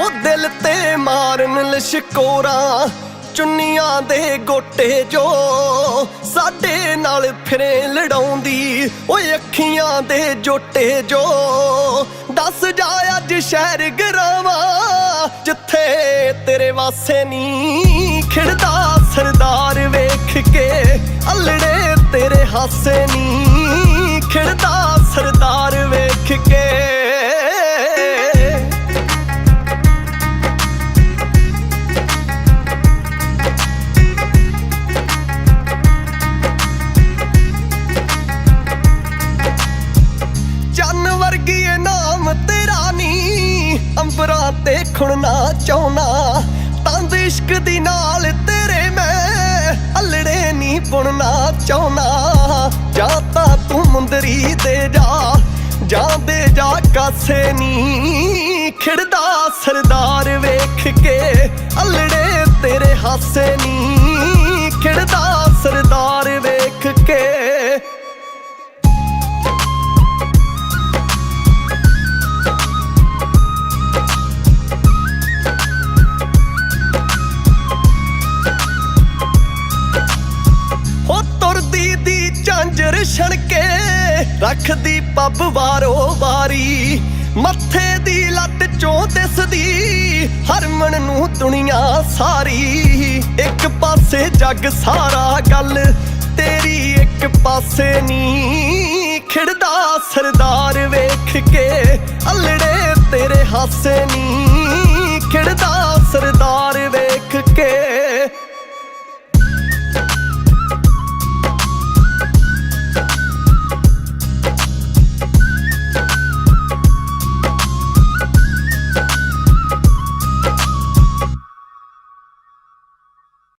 ਉਹ ਦਿਲ ਤੇ ਮਾਰਨ ਲਸ਼ਕੋਰਾ, ਚੁੰਨੀਆਂ ਦੇ ਗੋਟੇ ਜੋ ਸਾਡੇ ਨਾਲ ਫਿਰੇ ਲੜਾਉਂਦੀ, ਓਏ ਅੱਖੀਆਂ ਦੇ ਜੋਟੇ ਜੋ ਦੱਸ ਜਾ ਅੱਜ ਸ਼ਹਿਰ ਗਰਾਵਾ, ਜਿੱਥੇ ਤੇਰੇ ਵਾਸੇ ਨੀ ਖਿੜਦਾ ਸਰਦਾਰ ਵੇਖ ਕੇ, ਅਲੜੇ ਤੇਰੇ ਹਾਸੇ ਨੀ। ਖਿੜਦਾ ਸਰਦਾਰ ਵੇਖ ਕੇ। ਚੰਨ ਵਰਗੀ ਨਾਮ ਤੇਰਾ ਨੀ। ਅੰਬਰਾਂ ਤੇ ਖੁਣਨਾ ਚਾਹੁੰਨਾ। ਤੰਦ ਇਸ਼ਕ ਦੀ ਨਾਲ ਤੇਰੇ ਮੈਂ। ਅਲੜੇ ਨੀ ਬੁਣਨਾ ਚਾਹੁੰਨਾ। ਜਾਂ ਤਾਂ ਤੂੰ ਦੇ ਜਾ ਜਾਂ ਜਾ ਕਾਸੇ ਨੀ। ਖਿੜਦਾ ਸਰਦਾਰ ਵੇਖ ਕੇ, ਅਲੜੇ ਤੇਰੇ ਹਾਸੇ ਨੀ। ਖਿੜਦਾ ਸਰਦਾਰ ਵੇਖ ਕੇ। ਹੋ ਤੁਰਦੀ ਦੀ ਝਾਂਜਰ ਛਣਕੇ ਰੱਖਦੀ ਪੱਬ ਵਾਰੋ ਵਾਰੀ, ਮੱਥੇ ਦੀ ਲੱਟ ਚੋਂ ਦਿਸਦੀ, ਹਰਮਨ ਨੂੰ ਦੁਨੀਆ ਸਾਰੀ। ਇੱਕ ਪਾਸੇ ਜੱਗ ਸਾਰਾ ਗੱਲ, ਤੇਰੀ ਇੱਕ ਪਾਸੇ ਨੀ। ਖਿੜਦਾ ਸਰਦਾਰ ਵੇਖ ਕੇ, ਅਲੜੇ ਤੇਰੇ ਹਾਸੇ ਨੀ। ਖਿੜਦਾ